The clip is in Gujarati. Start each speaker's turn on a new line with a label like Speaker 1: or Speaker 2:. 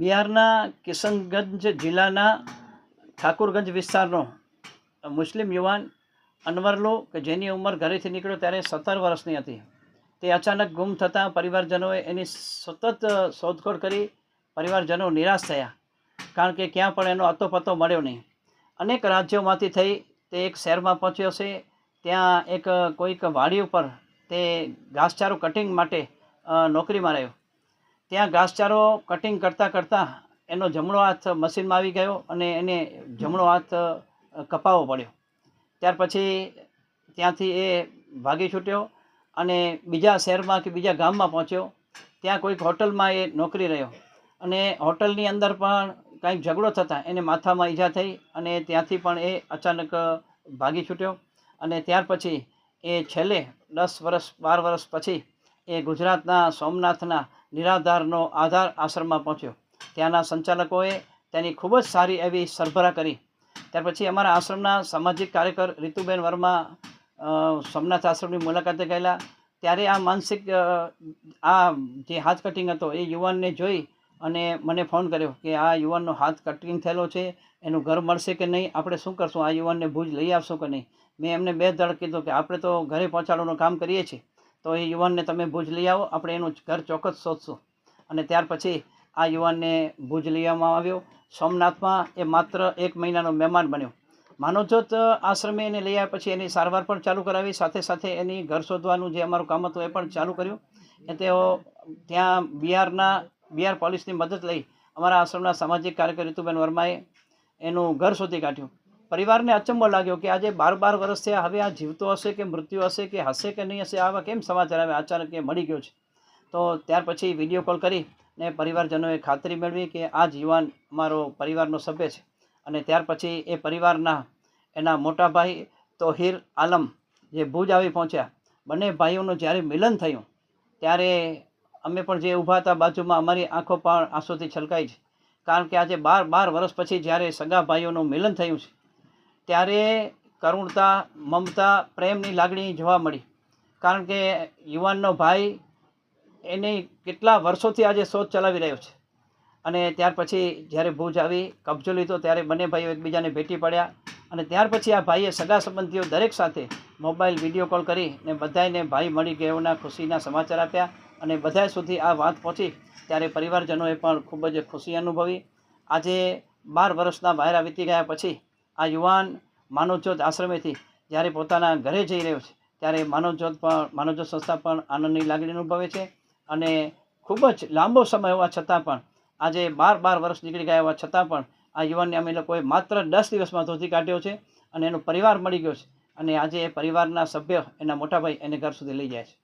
Speaker 1: બિહારના કિશનગંજ જિલ્લાના ઠાકુરગંજ વિસ્તારનો મુસ્લિમ યુવાન અનવરલો કે જેની ઉંમર ઘરેથી નીકળ્યો ત્યારે સત્તર વર્ષની હતી. તે અચાનક ગુમ થતાં પરિવારજનોએ એની સતત શોધખોળ કરી પરિવારજનો નિરાશ થયા, કારણ કે ક્યાં પણ એનો અતોપતો મળ્યો નહીં. અનેક રાજ્યોમાંથી થઈ તે એક શહેરમાં પહોંચ્યો છે. ત્યાં એક, કોઈક વાડી ઉપર તે ઘાસચારો કટિંગ માટે નોકરીમાં રહ્યો ત્યાં ઘાસચારો કટિંગ કરતાં કરતાં એનો જમણો હાથ મશીનમાં આવી ગયો અને એને જમણો હાથ કપાવો પડ્યો. ત્યાર પછી ત્યાંથી એ ભાગી છૂટ્યો અને બીજા શહેરમાં કે બીજા ગામમાં પહોંચ્યો. ત્યાં કોઈક હોટલમાં એ નોકરી રહ્યો. અને હોટલની અંદર પણ કાંઈક ઝઘડો થતાં એને માથામાં ઈજા થઈ અને ત્યાંથી પણ એ અચાનક ભાગી છૂટ્યો. અને ત્યાર પછી એ છેલ્લે દસ વર્ષ, બાર વર્ષ પછી એ ગુજરાતના સોમનાથના નિરાધારનો આધાર આશ્રમમાં પહોંચ્યો. ત્યાંના સંચાલકોએ તેની ખૂબ જ સારી એવી સરભરા કરી. ત્યાર પછી અમારા આશ્રમના સામાજિક કાર્યકર રીતુબેન વર્મા સોમનાથ આશ્રમની મુલાકાતે ગયેલા. ત્યારે આ માનસિક આ જે હાથ કટિંગ હતો એ યુવાનને જોઈ અને મને ફોન કર્યો કે આ યુવાનનો હાથ કટિંગ થયેલો છે, એનું ઘર મળશે કે નહીં? આપણે શું કરશું? આ યુવાનને ભુજ લઈ આવશો કે નહીં? મેં એમને બે દળ કીધું કે આપણે તો ઘરે પહોંચાડવાનું કામ કરીએ છીએ. તો એ યુવાનને તમે ભુજ લઈ આવો, આપણે એનું ઘર ચોક્કસ શોધશું. અને ત્યાર પછી આ યુવાનને ભુજ લઈ આવવામાં આવ્યો. સોમનાથમાં એ માત્ર એક મહિનાનો મહેમાન બન્યો. માનવજ્યોત આશ્રમે એને લઈ આવ્યા પછી એની સારવાર પણ ચાલુ કરાવી. સાથે સાથે એની ઘર શોધવાનું જે અમારું કામ હતું એ પણ ચાલુ કર્યું. એ તેઓ ત્યાં બિહારના બિહાર પોલીસની મદદ લઈ અમારા આશ્રમના સામાજિક કાર્યકર ઋતુબેન વર્માએ એનું ઘર શોધી કાઢ્યું. પરિવારને અચંબો લાગ્યો કે આજે બાર બાર વર્ષ થયા, હવે આ જીવતો હશે કે મૃત્યુ હશે કે હશે કે નહીં હશે, આવા કેમ સમાચાર આવે અચાનક એ મળી ગયો છે. તો ત્યાર પછી વીડિયો કોલ કરી ને પરિવારજનોએ ખાતરી મેળવી કે આ યુવાન અમારો પરિવારનો સભ્ય છે. અને ત્યાર પછી એ પરિવારના એના મોટા ભાઈ તોહિર આલમ જે ભુજ આવી પહોંચ્યા, બંને ભાઈઓનું જ્યારે મિલન થયું, ત્યારે અમે પણ જે ઊભા હતા બાજુમાં, અમારી આંખો પણ આંસુથી છલકાઈ છે. કારણ કે આજે બાર બાર વર્ષ પછી જ્યારે સગા ભાઈઓનું મિલન થયું છે, ત્યારે કરુણતા, મમતા, પ્રેમની લાગણી જોવા મળી. કારણ કે યુવાનનો ભાઈ એની કેટલા વર્ષોથી આજે શોધ ચલાવી રહ્યો છે. અને ત્યાર પછી જ્યારે ભુજ આવી, કબજો લીધો, ત્યારે બંને ભાઈઓ એકબીજાને ભેટી પડ્યા. અને ત્યાર પછી આ ભાઈએ સગા સંબંધીઓ દરેક સાથે મોબાઈલ વીડિયો કોલ કરી ને બધાને ભાઈ મળી ગયોના ખુશીના સમાચાર આપ્યા. અને બધા સુધી આ વાત પહોંચી ત્યારે પરિવારજનોએ પણ ખૂબ જ ખુશી અનુભવી. આજે બાર વર્ષના બહાર વીતી ગયા પછી આ યુવાન માનવજ્યોત આશ્રમેથી જ્યારે પોતાના ઘરે જઈ રહ્યો છે, ત્યારે માનવજ્યોત પણ, માનવજ્યોત સંસ્થા પણ આનંદની લાગણી અનુભવે છે અને ખૂબ જ લાંબો સમય હોવા છતાં પણ, આજે બાર બાર વર્ષ નીકળી ગયા હોવા છતાં પણ આ યુવાનને અમે લોકોએ માત્ર દસ દિવસમાં ધોતી કાઢ્યો છે અને એનો પરિવાર મળી ગયો છે અને આજે એ પરિવારના સભ્ય એના મોટાભાઈ એને ઘર સુધી લઈ જાય છે.